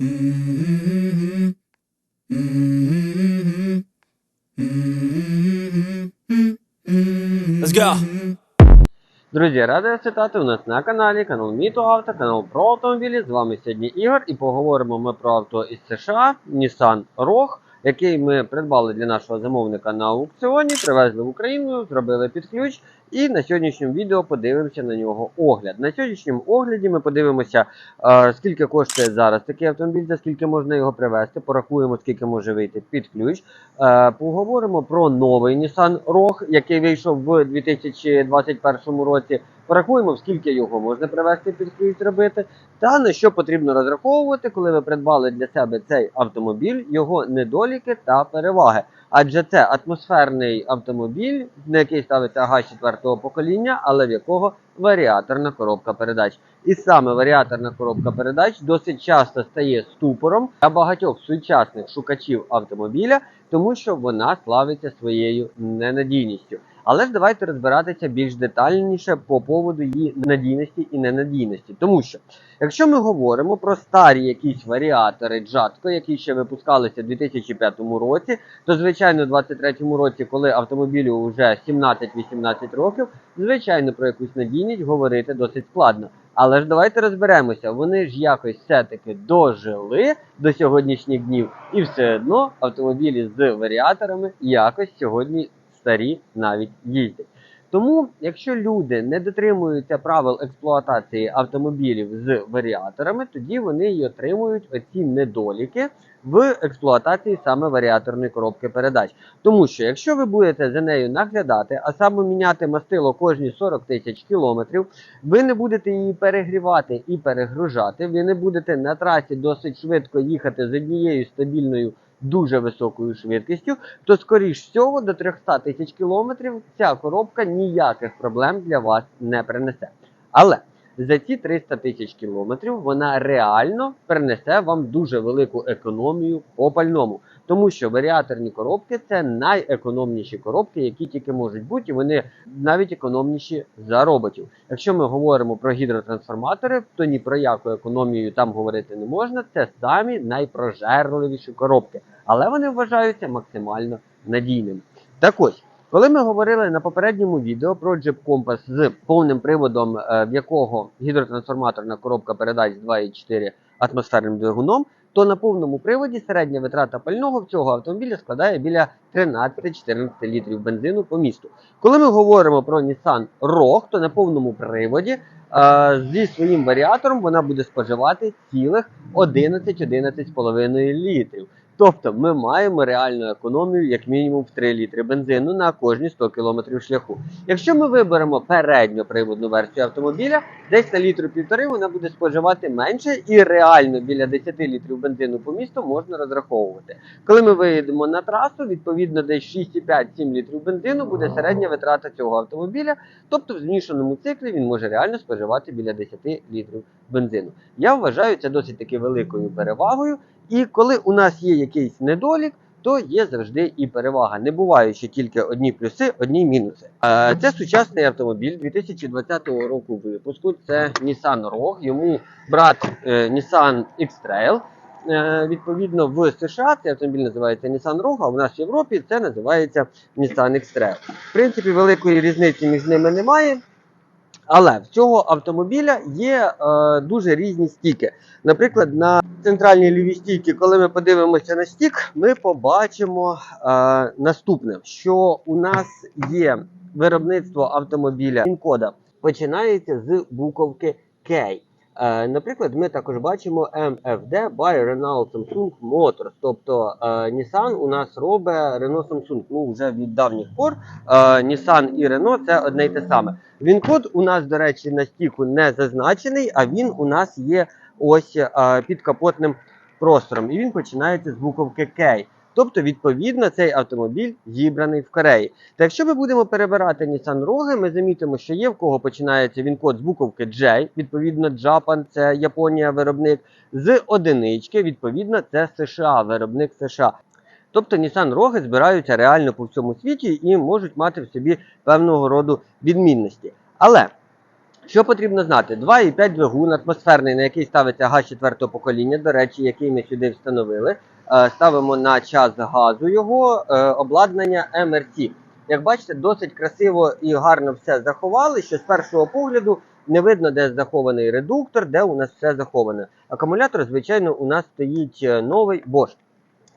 Let's go. Друзі, радий вітати у нас на каналі, канал Міто Авто, канал про автомобілі. З вами сьогодні Ігор і поговоримо ми про авто із США Nissan Rogue, який ми придбали для нашого замовника на аукціоні, привезли в Україну, зробили під ключ. І на сьогоднішньому відео подивимося на нього огляд. На сьогоднішньому огляді ми подивимося, е, скільки коштує зараз такий автомобіль, за скільки можна його привезти, порахуємо, скільки може вийти під ключ. Е, поговоримо про новий Nissan Rogue, який вийшов в 2021 році. Порахуємо, скільки його можна привезти під ключ робити, та на що потрібно розраховувати, коли ви придбали для себе цей автомобіль, його недоліки та переваги. Адже це атмосферний автомобіль, на який ставиться ага 4-го покоління, але в якого варіаторна коробка передач. І саме варіаторна коробка передач досить часто стає ступором для багатьох сучасних шукачів автомобіля, тому що вона славиться своєю ненадійністю. Але ж давайте розбиратися більш детальніше по поводу її надійності і ненадійності. Тому що, якщо ми говоримо про старі якісь варіатори Джатко, які ще випускалися в 2005 році, то звичайно, у 2023 році, коли автомобілю вже 17-18 років, звичайно, про якусь надійність говорити досить складно. Але ж давайте розберемося, вони ж якось все-таки дожили до сьогоднішніх днів, і все одно автомобілі з варіаторами якось сьогодні старі навіть їздять. Тому, якщо люди не дотримуються правил експлуатації автомобілів з варіаторами, тоді вони й отримують оці недоліки в експлуатації саме варіаторної коробки передач. Тому що якщо ви будете за нею наглядати, а саме міняти мастило кожні 40 тисяч кілометрів, ви не будете її перегрівати і перегружати, ви не будете на трасі досить швидко їхати з однією стабільною дуже високою швидкістю, то скоріш всього до 300 тисяч кілометрів ця коробка ніяких проблем для вас не принесе. Але за ці 300 тисяч кілометрів вона реально принесе вам дуже велику економію по пальному. Тому що варіаторні коробки це найекономніші коробки, які тільки можуть бути, і вони навіть економніші за роботів. Якщо ми говоримо про гідротрансформатори, то ні про яку економію там говорити не можна. Це самі найпрожерливіші коробки, але вони вважаються максимально надійними. Так ось. Коли ми говорили на попередньому відео про Jeep Compass з повним приводом, е, в якого гідротрансформаторна коробка передач 2,4 атмосферним двигуном, то на повному приводі середня витрата пального в цього автомобіля складає біля 13-14 літрів бензину по місту. Коли ми говоримо про Nissan Rogue, то на повному приводі е, зі своїм варіатором вона буде споживати цілих 11-11,5 літрів. Тобто ми маємо реальну економію як мінімум в 3 літри бензину на кожні 100 км шляху. Якщо ми виберемо передньоприводну версію автомобіля, десь на літру півтори вона буде споживати менше і реально біля 10 літрів бензину по місту можна розраховувати. Коли ми виїдемо на трасу, відповідно десь 6,5-7 літрів бензину буде середня витрата цього автомобіля. Тобто в змішаному циклі він може реально споживати біля 10 літрів бензину. Я вважаю це досить таки великою перевагою. І коли у нас є якийсь недолік, то є завжди і перевага. Не буваючи тільки одні плюси, одні мінуси. Е, Це сучасний автомобіль 2020 року випуску. Це Nissan Rogue, йому брат е, Nissan X-Trail. Е, Відповідно, в США цей автомобіль називається Nissan Rogue, а в нас в Європі це називається Nissan X-Trail. В принципі, великої різниці між ними немає. Але в цього автомобіля є е, дуже різні стіки. Наприклад, на центральній лівій стійці, коли ми подивимося на стік, ми побачимо е, наступне: що у нас є виробництво автомобіля він-кода починається з буковки K. Е, наприклад, ми також бачимо MFD by Renault Samsung Motors. Тобто е, Nissan у нас робить Renault Samsung. Ну вже від давніх пор е, Nissan і Renault це одне й те саме. Він код у нас, до речі, на стіку не зазначений, а він у нас є ось під капотним простором. І він починається з буковки K. Тобто, відповідно, цей автомобіль зібраний в Кореї. Та якщо ми будемо перебирати Nissan Rogue, ми замітимо, що є в кого починається він код з буковки J, відповідно, Japan, це Японія виробник, з одинички, відповідно, це США, виробник США. Тобто Nissan Rogue збираються реально по всьому світі і можуть мати в собі певного роду відмінності. Але Що потрібно знати? 2,5 двигун атмосферний, на який ставиться газ четвертого покоління, до речі, який ми сюди встановили. Е, Ставимо на час газу його е, обладнання МРТ. Як бачите, досить красиво і гарно все заховали, що з першого погляду не видно, де захований редуктор, де у нас все заховане. Акумулятор, звичайно, у нас стоїть е, новий Bosch.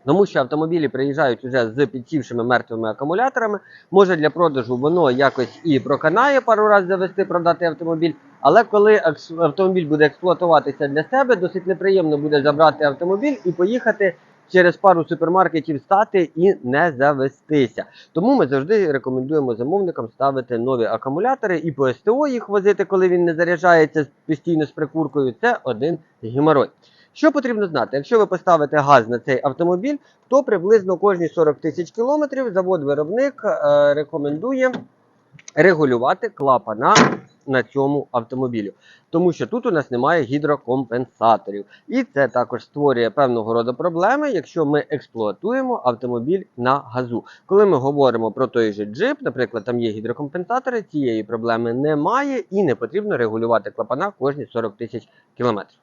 Тому що автомобілі приїжджають уже з підсівшими мертвими акумуляторами. Може для продажу воно якось і проканає пару разів завести, продати автомобіль. Але коли автомобіль буде експлуатуватися для себе, досить неприємно буде забрати автомобіль і поїхати через пару супермаркетів стати і не завестися. Тому ми завжди рекомендуємо замовникам ставити нові акумулятори і по СТО їх возити, коли він не заряджається постійно з прикуркою. Це один геморой. Що потрібно знати? Якщо ви поставите газ на цей автомобіль, то приблизно кожні 40 тисяч кілометрів завод-виробник е, рекомендує регулювати клапана на цьому автомобілі. Тому що тут у нас немає гідрокомпенсаторів. І це також створює певного роду проблеми, якщо ми експлуатуємо автомобіль на газу. Коли ми говоримо про той же джип, наприклад, там є гідрокомпенсатори, цієї проблеми немає і не потрібно регулювати клапана кожні 40 тисяч кілометрів.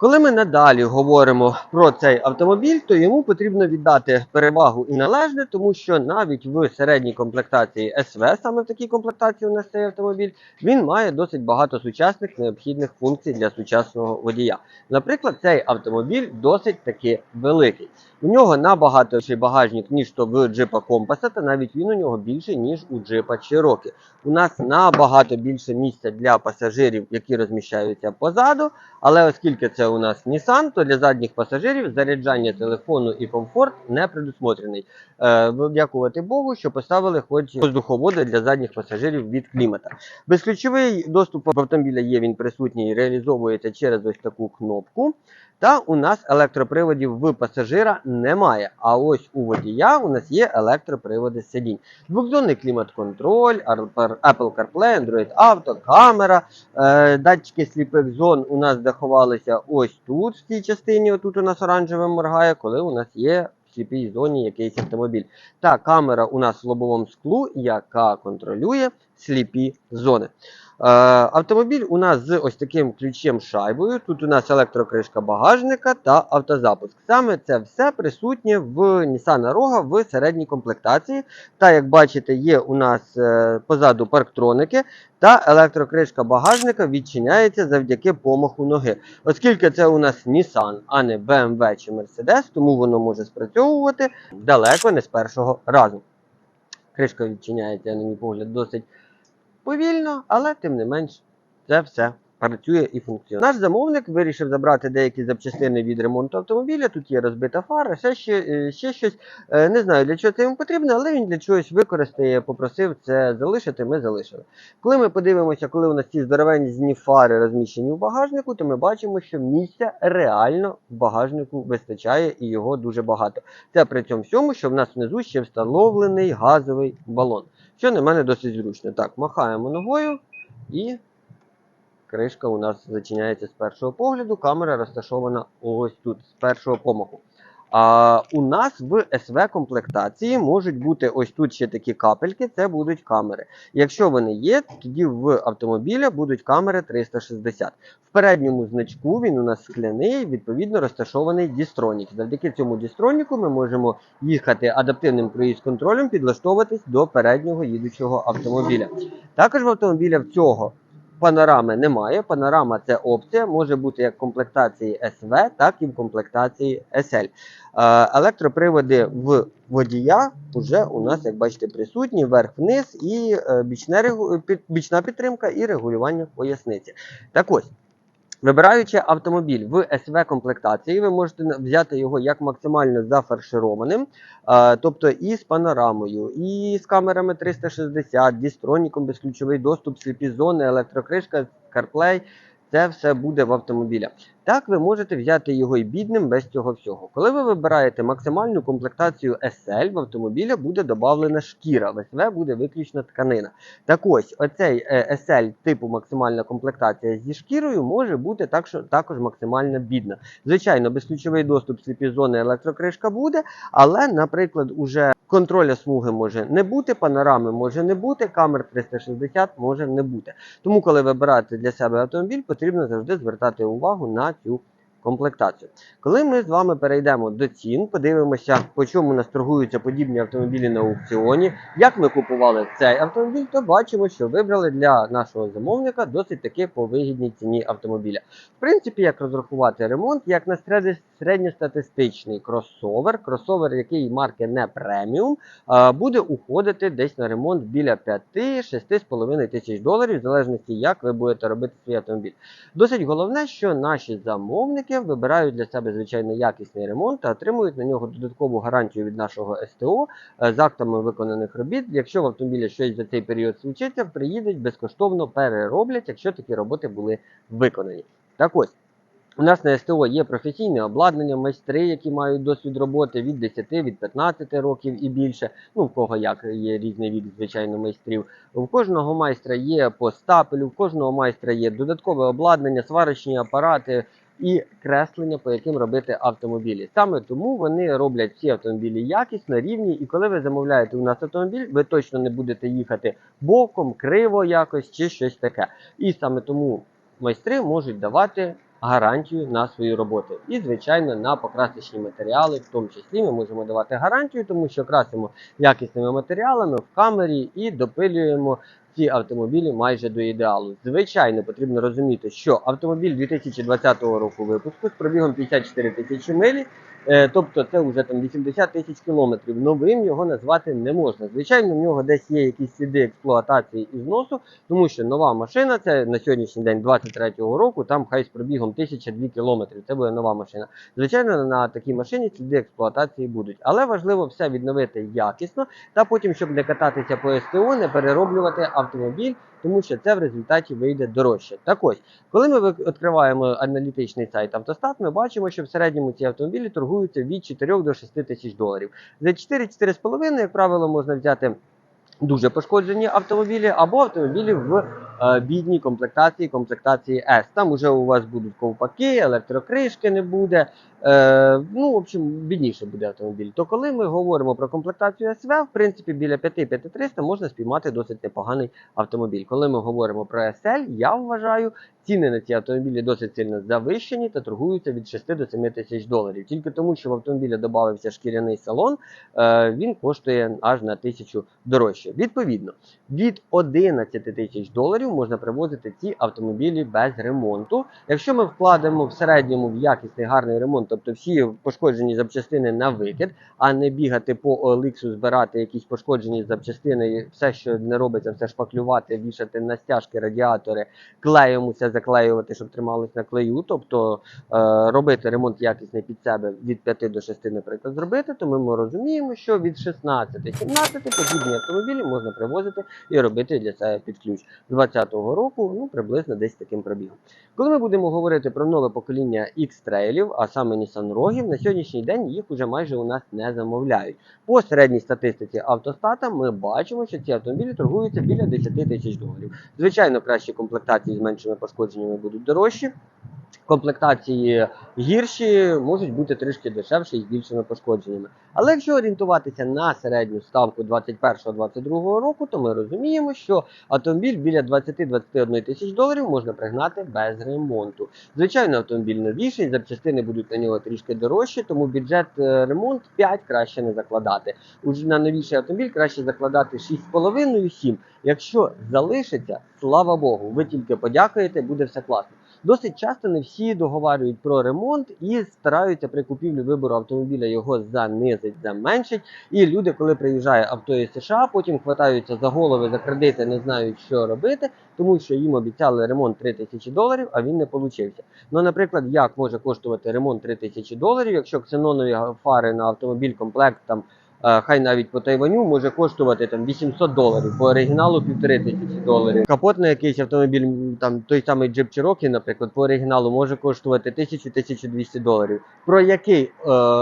Коли ми надалі говоримо про цей автомобіль, то йому потрібно віддати перевагу і належне, тому що навіть в середній комплектації СВ, саме в такій комплектації у нас цей автомобіль, він має досить багато сучасних необхідних функцій для сучасного водія. Наприклад, цей автомобіль досить таки великий. У нього набагато більший багажник, ніж то в джипа Компаса, та навіть він у нього більший, ніж у джипа Cherokee. У нас набагато більше місця для пасажирів, які розміщаються позаду. Але оскільки це у нас Nissan, то для задніх пасажирів заряджання телефону і комфорт не предусмотрений. Е, дякувати Богу, що поставили хоч воздуховоди для задніх пасажирів від клімата. Безключовий доступ в автомобіля є, він присутній, реалізовується через ось таку кнопку. Та у нас електроприводів в пасажира немає. А ось у водія у нас є електроприводи сидінь. Двохзонний клімат-контроль, Apple CarPlay, Android Auto, камера, е, датчики сліпих зон у нас заховалися ось тут, в цій частині. Отут у нас оранжевим моргає, коли у нас є в сліпій зоні якийсь автомобіль. Та камера у нас в лобовому склу, яка контролює сліпі зони. Е, автомобіль у нас з ось таким ключем шайбою. Тут у нас електрокришка багажника та автозапуск. Саме це все присутнє в Nissan Rogue в середній комплектації. Та, як бачите, є у нас е, позаду парктроники, та електрокришка багажника відчиняється завдяки помаху ноги. Оскільки це у нас Nissan, а не BMW чи Mercedes, тому воно може спрацьовувати далеко не з першого разу. Кришка відчиняється, на мій погляд, досить повільно, але тим не менш це все працює і функціонує. Наш замовник вирішив забрати деякі запчастини від ремонту автомобіля. Тут є розбита фара, ще, ще, е, ще щось. Е, Не знаю, для чого це йому потрібно, але він для чогось використає, попросив це залишити, ми залишили. Коли ми подивимося, коли у нас ці здоровенні фари розміщені в багажнику, то ми бачимо, що місця реально в багажнику вистачає і його дуже багато. Це при цьому всьому, що в нас внизу ще встановлений газовий балон що на мене досить зручно. Так, махаємо ногою і кришка у нас зачиняється з першого погляду. Камера розташована ось тут, з першого помаху. А у нас в СВ комплектації можуть бути ось тут ще такі капельки, це будуть камери. Якщо вони є, тоді в автомобіля будуть камери 360. В передньому значку він у нас скляний, відповідно розташований дістронік. Завдяки цьому дістроніку ми можемо їхати адаптивним круїз-контролем, підлаштовуватись до переднього їдучого автомобіля. Також в автомобіля в цього панорами немає. Панорама це опція, може бути як в комплектації SV, так і в комплектації SL. Е, Електроприводи в водія вже у нас, як бачите, присутні вверх-вниз і е, бічна підтримка і регулювання поясниці. Так ось. Вибираючи автомобіль в СВ комплектації, ви можете взяти його як максимально зафаршированим, е, тобто і з панорамою, і з камерами 360, дістроніком, безключовий доступ, сліпі зони, електрокришка, CarPlay. Це все буде в автомобілі. Так ви можете взяти його і бідним без цього всього. Коли ви вибираєте максимальну комплектацію SL, в автомобіля буде додавлена шкіра, в СВ буде виключно тканина. Так ось, оцей е, SL типу максимальна комплектація зі шкірою може бути так, що- також максимально бідна. Звичайно, безключовий доступ сліпі зони електрокришка буде, але, наприклад, уже контроля смуги може не бути, панорами може не бути, камер 360 може не бути. Тому, коли вибираєте для себе автомобіль, потрібно завжди звертати увагу на you. Комплектацію. Коли ми з вами перейдемо до цін, подивимося, по чому нас торгуються подібні автомобілі на аукціоні, як ми купували цей автомобіль, то бачимо, що вибрали для нашого замовника досить таки по вигідній ціні автомобіля. В принципі, як розрахувати ремонт, як на середньостатистичний кросовер, кросовер, який марки не преміум, буде уходити десь на ремонт біля 5-6,5 тисяч доларів, в залежності, як ви будете робити свій автомобіль. Досить головне, що наші замовники вибирають для себе звичайно якісний ремонт та отримують на нього додаткову гарантію від нашого СТО е, з актами виконаних робіт. Якщо в автомобілі щось за цей період случиться, приїдуть безкоштовно перероблять, якщо такі роботи були виконані. Так ось. У нас на СТО є професійне обладнання, майстри, які мають досвід роботи від 10, від 15 років і більше. Ну, в кого як є різний вік, звичайно, майстрів. У кожного майстра є по стапелю, в кожного майстра є додаткове обладнання, сварочні апарати і креслення, по яким робити автомобілі. Саме тому вони роблять всі автомобілі якісно, рівні. І коли ви замовляєте у нас автомобіль, ви точно не будете їхати боком, криво якось чи щось таке. І саме тому майстри можуть давати гарантію на свої роботи. І, звичайно, на покрасочні матеріали, в тому числі ми можемо давати гарантію, тому що красимо якісними матеріалами в камері і допилюємо ці автомобілі майже до ідеалу. Звичайно, потрібно розуміти, що автомобіль 2020 року випуску з пробігом 54 тисячі милі. Е, Тобто це вже там 80 тисяч кілометрів. Новим його назвати не можна. Звичайно, в нього десь є якісь сліди експлуатації і зносу, тому що нова машина, це на сьогоднішній день 23-го року, там хай з пробігом 1002 кілометрів. Це буде нова машина. Звичайно, на такій машині сліди експлуатації будуть. Але важливо все відновити якісно, та потім, щоб не кататися по СТО, не перероблювати автомобіль, тому що це в результаті вийде дорожче. Так ось, коли ми відкриваємо аналітичний сайт Автостат, ми бачимо, що в середньому ці автомобілі торгуються від 4 до 6 тисяч доларів. За 4-4,5, як правило, можна взяти дуже пошкоджені автомобілі або автомобілі в е, бідній комплектації, комплектації S. Там уже у вас будуть ковпаки, електрокришки не буде. Е, ну, в общем, бідніше буде автомобіль. То коли ми говоримо про комплектацію SV, в принципі, біля 5-5300 можна спіймати досить непоганий автомобіль. Коли ми говоримо про SL, я вважаю, ціни на ці автомобілі досить сильно завищені та торгуються від 6 до 7 тисяч доларів. Тільки тому, що в автомобілі додався шкіряний салон, е, він коштує аж на тисячу дорожче. Відповідно, від 11 тисяч доларів можна привозити ці автомобілі без ремонту. Якщо ми вкладемо в середньому в якісний гарний ремонт, тобто всі пошкоджені запчастини на викид, а не бігати по OLX, збирати якісь пошкоджені запчастини, все, що не робиться, все шпаклювати, вішати на стяжки, радіатори, клеєм усе заклеювати, щоб трималось на клею. Тобто е, робити ремонт якісний під себе від 5 до 6, наприклад, зробити, то ми розуміємо, що від 16-17 подібні автомобілі можна привозити і робити для себе під ключ. З 20-го року, ну приблизно десь таким пробігом. Коли ми будемо говорити про нове покоління X-трейлів, а саме Nissan на сьогоднішній день їх уже майже у нас не замовляють. По середній статистиці автостата ми бачимо, що ці автомобілі торгуються біля 10 тисяч доларів. Звичайно, кращі комплектації з меншими пошкодженнями будуть дорожчі. Комплектації гірші можуть бути трішки дешевші і з більшими пошкодженнями. Але якщо орієнтуватися на середню ставку 21-22 року, то ми розуміємо, що автомобіль біля 20-21 тисяч доларів можна пригнати без ремонту. Звичайно, автомобіль новіший, запчастини будуть на нього трішки дорожче, тому бюджет е, ремонт 5 краще не закладати. Уже на новіший автомобіль краще закладати 6,5-7. Якщо залишиться, слава Богу, ви тільки подякуєте, буде все класно. Досить часто не всі договарюють про ремонт і стараються при купівлі вибору автомобіля його занизить, заменшить. І люди, коли приїжджає авто із США, потім хватаються за голови за кредити, не знають, що робити, тому що їм обіцяли ремонт 3 тисячі доларів, а він не получився. Ну, наприклад, як може коштувати ремонт 3 тисячі доларів, якщо ксенонові фари на автомобіль комплект там хай навіть по Тайваню, може коштувати там 800 доларів, по оригіналу 1500 доларів. Капот на якийсь автомобіль, там той самий Jeep Cherokee, наприклад, по оригіналу може коштувати 1000-1200 доларів. Про який е,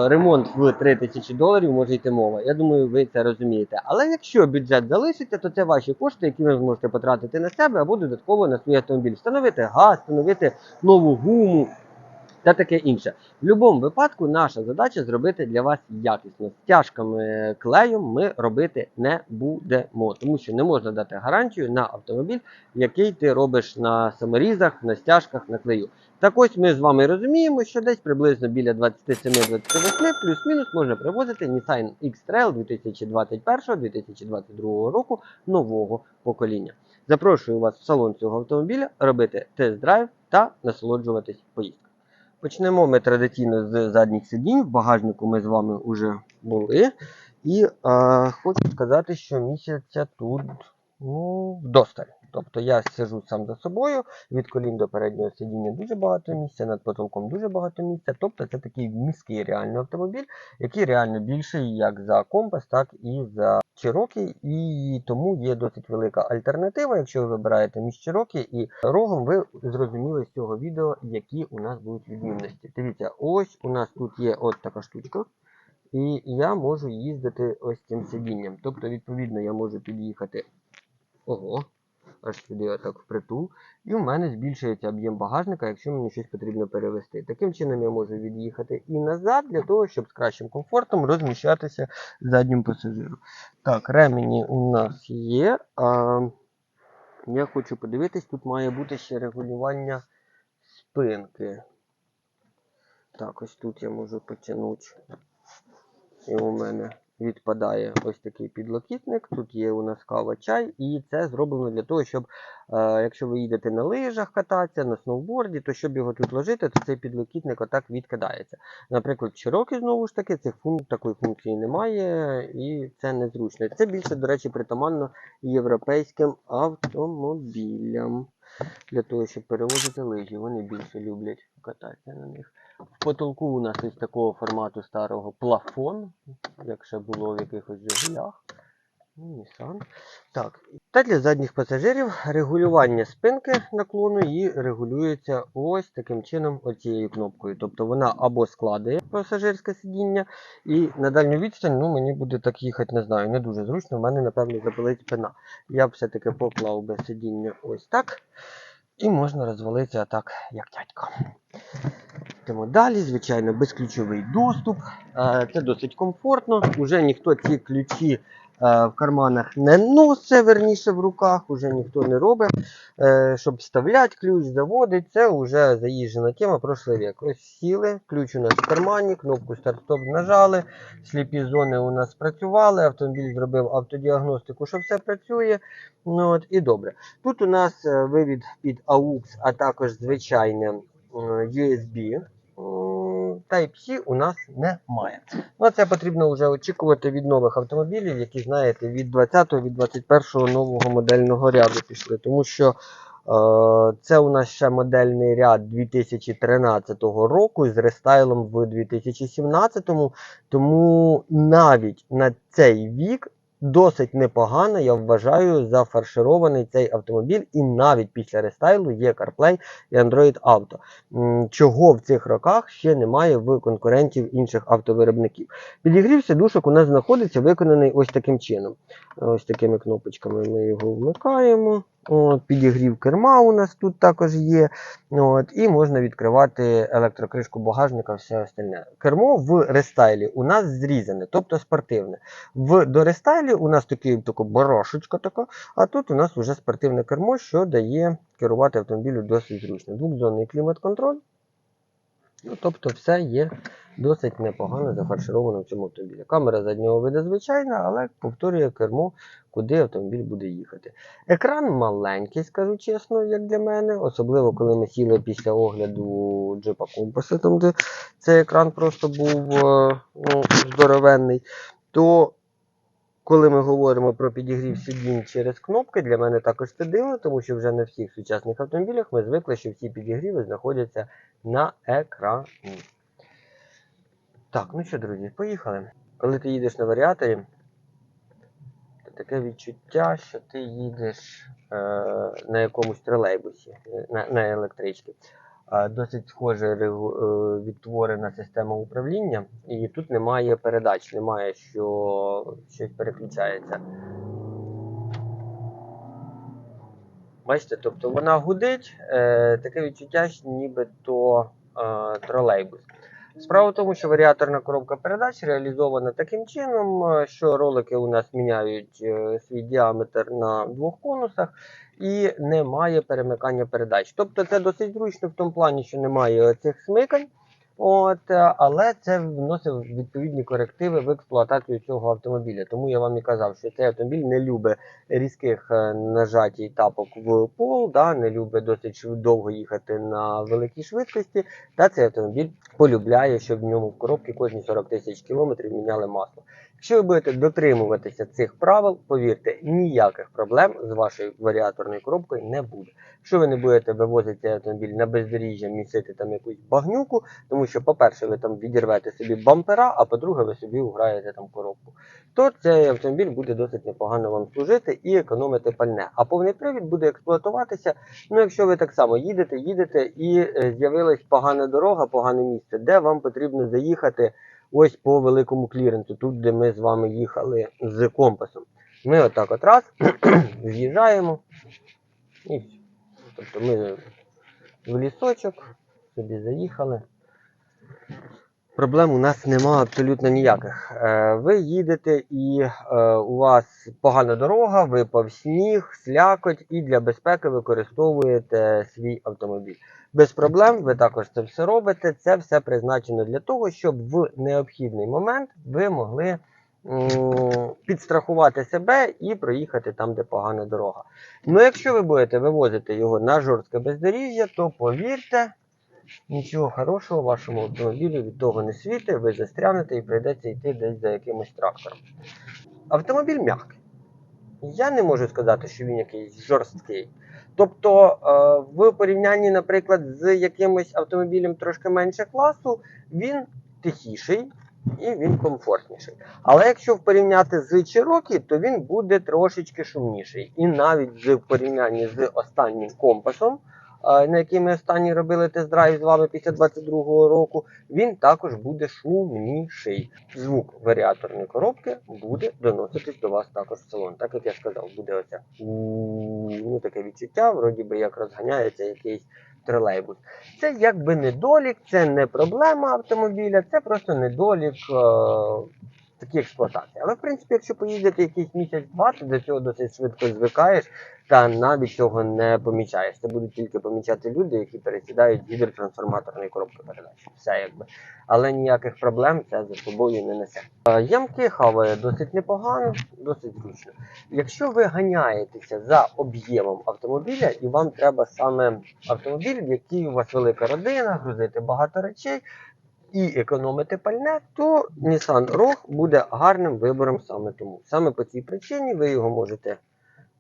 ремонт в 3000 доларів може йти мова? Я думаю, ви це розумієте. Але якщо бюджет залишиться, то це ваші кошти, які ви зможете потратити на себе або додатково на свій автомобіль. Встановити газ, встановити нову гуму та таке інше. В будь-якому випадку наша задача зробити для вас якісно. Стяжками клеєм ми робити не будемо, тому що не можна дати гарантію на автомобіль, який ти робиш на саморізах, на стяжках, на клею. Так ось ми з вами розуміємо, що десь приблизно біля 27-28 плюс-мінус можна привозити Nissan X-Trail 2021-2022 року нового покоління. Запрошую вас в салон цього автомобіля робити тест-драйв та насолоджуватись поїздкою. Почнемо ми традиційно з задніх сидінь. В багажнику ми з вами вже були. І е, хочу сказати, що місяця тут ну, вдосталь. Тобто я сижу сам за собою, від колін до переднього сидіння дуже багато місця, над потолком дуже багато місця. Тобто це такий міський реально автомобіль, який реально більший як за компас, так і за Cherokee. І тому є досить велика альтернатива. Якщо ви вибираєте між Cherokee і рогом, ви зрозуміли з цього відео, які у нас будуть відмінності. Дивіться, ось у нас тут є от така штучка. І я можу їздити ось цим сидінням. Тобто, відповідно, я можу під'їхати ого, аж сюди отак впритул. І в мене збільшується об'єм багажника, якщо мені щось потрібно перевезти. Таким чином я можу від'їхати і назад, для того, щоб з кращим комфортом розміщатися заднім пасажиру. Так, ремені у нас є. А, я хочу подивитись, тут має бути ще регулювання спинки. Так, ось тут я можу потягнути. І у мене відпадає ось такий підлокітник. Тут є у нас кава чай, і це зроблено для того, щоб, е, якщо ви їдете на лижах кататися, на сноуборді, то щоб його тут ложити, то цей підлокітник отак відкидається. Наприклад, в знову ж таки, цих фун... такої функції немає, і це незручно. Це більше, до речі, притаманно європейським автомобілям. Для того, щоб перевозити лижі, вони більше люблять кататися на них. В потолку у нас із такого формату старого плафон, як ще було в якихось Жигулях. Ну, Nissan. Так. Та для задніх пасажирів регулювання спинки наклону і регулюється ось таким чином оцією кнопкою. Тобто вона або складає пасажирське сидіння, і на дальню відстань ну, мені буде так їхати, не знаю, не дуже зручно, в мене, напевно, запалить спина. Я б все-таки поклав би сидіння ось так. І можна розвалитися так, як дядько. Йдемо далі, звичайно, безключовий доступ. Е, Це досить комфортно. Уже ніхто ці ключі е, в карманах не носить, верніше в руках, уже ніхто не робить. Е, Щоб вставляти ключ, заводить, це вже заїжджена тема прошлий вік. Ось сіли, ключ у нас в кармані, кнопку старт-стоп нажали, сліпі зони у нас спрацювали, автомобіль зробив автодіагностику, що все працює. Ну, от, І добре. Тут у нас вивід під AUX, а також звичайне USB. Type-C у нас немає. Ну, це потрібно вже очікувати від нових автомобілів, які, знаєте, від 20-го, від 21-го нового модельного ряду пішли. Тому що е, це у нас ще модельний ряд 2013 року з рестайлом в 2017. Тому навіть на цей вік досить непогано, я вважаю, зафарширований цей автомобіль, і навіть після рестайлу є CarPlay і Android Auto. Чого в цих роках ще немає в конкурентів інших автовиробників. Підігрів сидушок у нас знаходиться виконаний ось таким чином. Ось такими кнопочками ми його вмикаємо. От, підігрів керма у нас тут також є. От, і можна відкривати електрокришку багажника, все остальне. Кермо в рестайлі у нас зрізане, тобто спортивне. В дорестайлі у нас такий барашечка така, а тут у нас вже спортивне кермо, що дає керувати автомобілю досить зручно. Двохзонний клімат-контроль. Ну, тобто все є досить непогано зафаршировано в цьому автомобілі. Камера заднього виду звичайна, але повторює кермо, куди автомобіль буде їхати. Екран маленький, скажу чесно, як для мене, особливо коли ми сіли після огляду джипа компаса, там де цей екран просто був е, ну, здоровенний. То коли ми говоримо про підігрів сидінь через кнопки, для мене також це дивно, тому що вже на всіх сучасних автомобілях ми звикли, що всі підігріви знаходяться на екрані. Так, ну що, друзі, поїхали. коли ти їдеш на варіаторі, то таке відчуття, що ти їдеш е, на якомусь тролейбусі, е, на, на електричці. Досить схоже е, відтворена система управління, і тут немає передач, немає, що щось переключається. Бачите, тобто вона гудить, е, таке відчуття, ніби нібито е, тролейбус. Справа в тому, що варіаторна коробка передач реалізована таким чином, е, що ролики у нас міняють е, свій діаметр на двох конусах і немає перемикання передач. Тобто це досить зручно в тому плані, що немає цих смикань. От, е, але це вносив відповідні корективи в експлуатацію цього автомобіля. Тому я вам і казав, що цей автомобіль не любить різких е, нажатій тапок в пол, да, не любить досить довго їхати на великій швидкості. Та цей автомобіль полюбляє, щоб в ньому в коробці кожні 40 тисяч кілометрів міняли масло. Якщо ви будете дотримуватися цих правил, повірте, ніяких проблем з вашою варіаторною коробкою не буде. Якщо ви не будете вивозити цей автомобіль на бездоріжжя, місити там якусь багнюку, тому що, по-перше, ви там відірвете собі бампера, а по-друге, ви собі уграєте там коробку, то цей автомобіль буде досить непогано вам служити і економити пальне. А повний привід буде експлуатуватися. Ну, якщо ви так само їдете, їдете і е, з'явилась погана дорога, погане місце, де вам потрібно заїхати ось по великому кліренсу, тут, де ми з вами їхали з компасом. Ми отак от раз з'їжджаємо і все. Тобто ми в лісочок собі заїхали. Проблем у нас нема абсолютно ніяких. Е, Ви їдете і е, у вас погана дорога, випав сніг, слякоть, і для безпеки використовуєте свій автомобіль. Без проблем, ви також це все робите. Це все призначено для того, щоб в необхідний момент ви могли підстрахувати себе і проїхати там, де погана дорога. Ну, якщо ви будете вивозити його на жорстке бездоріжжя, то повірте, нічого хорошого вашому автомобілю від того не світить, ви застрянете і прийдеться йти десь за якимось трактором. Автомобіль м'який. Я не можу сказати, що він якийсь жорсткий. Тобто, е, в порівнянні, наприклад, з якимось автомобілем трошки менше класу, він тихіший і він комфортніший. Але якщо порівняти з Чирокі, то він буде трошечки шумніший. І навіть в порівнянні з останнім компасом, на який ми останній робили тест-драйв з вами після 22-го року, він також буде шумніший. Звук варіаторної коробки буде доноситись до вас також в салон. Так як я сказав, буде оце ну, таке відчуття, вроді би як розганяється якийсь тролейбус. Це якби недолік, це не проблема автомобіля, це просто недолік е, такій експлуатації. Але в принципі, якщо поїздити якийсь місяць-два, ти до цього досить швидко звикаєш та навіть цього не помічаєш. Це будуть тільки помічати люди, які пересідають гідротрансформаторної коробки передач. Все якби. Але ніяких проблем це за собою не несе. Е, Ямки хаває досить непогано, досить зручно. Якщо ви ганяєтеся за об'ємом автомобіля, і вам треба саме автомобіль, в який у вас велика родина, грузити багато речей і економити пальне, то Nissan Rogue буде гарним вибором саме тому. Саме по цій причині ви його можете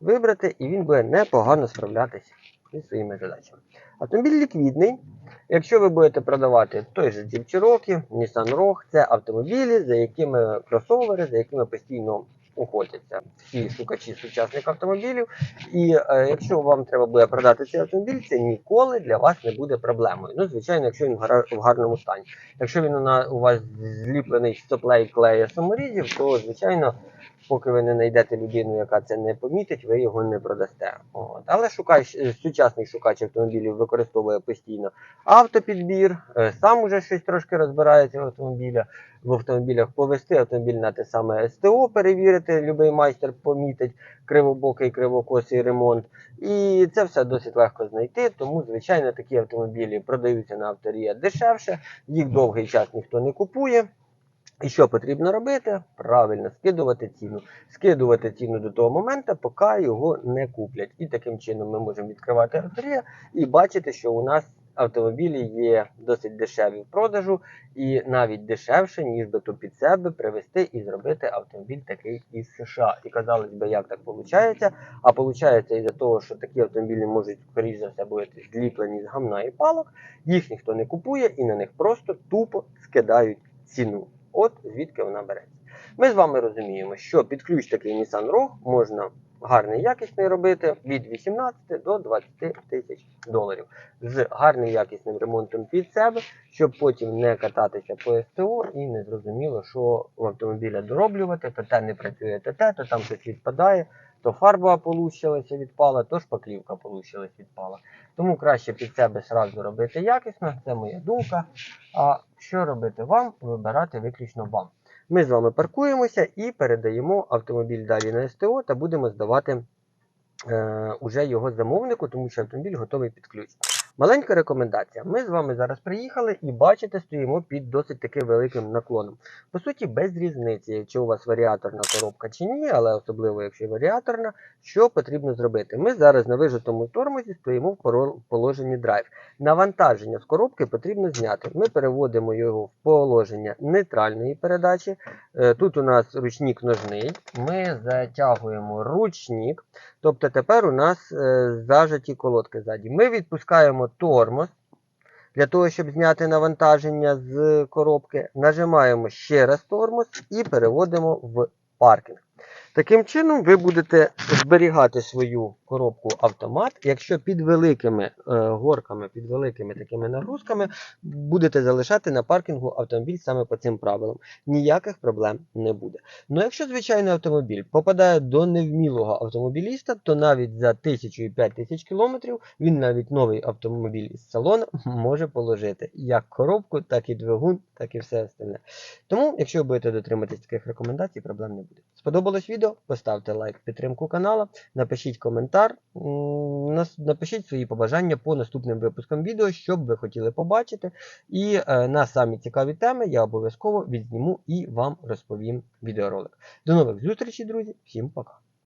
вибрати, і він буде непогано справлятися зі своїми задачами. Автомобіль ліквідний. Якщо ви будете продавати той же Jeep Cherokee, Nissan Rogue, це автомобілі, за якими кросовери, за якими постійно охотяться всі шукачі сучасних автомобілів. І е, якщо вам треба буде продати цей автомобіль, це ніколи для вас не буде проблемою. Ну, звичайно, якщо він в гарному стані. Якщо він у вас зліплений з соплей клея саморізів, то звичайно, поки ви не знайдете людину, яка це не помітить, ви його не продасте. От. Але шукач, е, сучасний шукач автомобілів використовує постійно автопідбір, е, сам уже щось трошки розбирається в автомобілях. В автомобілях повести автомобіль на те саме СТО, перевірити, любий майстер помітить кривобокий, кривокосий ремонт. І це все досить легко знайти. Тому, звичайно, такі автомобілі продаються на авторія дешевше, їх довгий час ніхто не купує. І що потрібно робити? Правильно скидувати ціну. Скидувати ціну до того моменту, поки його не куплять. І таким чином ми можемо відкривати авторія і бачити, що у нас автомобілі є досить дешеві в продажу, і навіть дешевше, ніж би то під себе привезти і зробити автомобіль такий із США. І казалось би, як так виходить? А виходить із-за того, що такі автомобілі можуть, скоріш за все, бути зліплені з гамна і палок, їх ніхто не купує і на них просто тупо скидають ціну. От звідки вона береться. Ми з вами розуміємо, що під ключ такий Nissan Rogue можна гарний якісний робити від 18 до 20 тисяч доларів з гарним якісним ремонтом під себе, щоб потім не кататися по СТО і не зрозуміло, що у автомобіля дороблювати, то те не працює, то те, то там щось відпадає, то фарба получилася відпала, то шпаклівка получилась відпала. Тому краще під себе сразу робити якісно, це моя думка. А що робити вам, вибирати виключно вам. Ми з вами паркуємося і передаємо автомобіль далі на СТО та будемо здавати е, уже його замовнику, тому що автомобіль готовий під ключ. Маленька рекомендація. Ми з вами зараз приїхали і бачите, стоїмо під досить таки великим наклоном. По суті, без різниці, якщо у вас варіаторна коробка чи ні, але особливо якщо варіаторна, що потрібно зробити? Ми зараз на вижатому тормозі стоїмо в положенні драйв. Навантаження з коробки потрібно зняти. Ми переводимо його в положення нейтральної передачі. Е, Тут у нас ручник ножний. Ми затягуємо ручник. Тобто тепер у нас е, зажаті колодки ззаді. Ми відпускаємо тормоз для того, щоб зняти навантаження з коробки. Нажимаємо ще раз тормоз і переводимо в паркінг. Таким чином, ви будете зберігати свою коробку автомат. Якщо під великими е, горками, під великими такими нагрузками будете залишати на паркінгу автомобіль саме по цим правилам, ніяких проблем не буде. Ну якщо звичайний автомобіль попадає до невмілого автомобіліста, то навіть за 1000 і 5000 кілометрів він навіть новий автомобіль із салону може положити як коробку, так і двигун, так і все остальне. Тому, якщо будете дотриматись таких рекомендацій, проблем не буде. Сподобалось відео? Поставте лайк, підтримку каналу, напишіть коментар, напишіть свої побажання по наступним випускам відео, що б ви хотіли побачити. І е, на самі цікаві теми я обов'язково відзніму і вам розповім відеоролик. До нових зустрічей, друзі. Всім пока.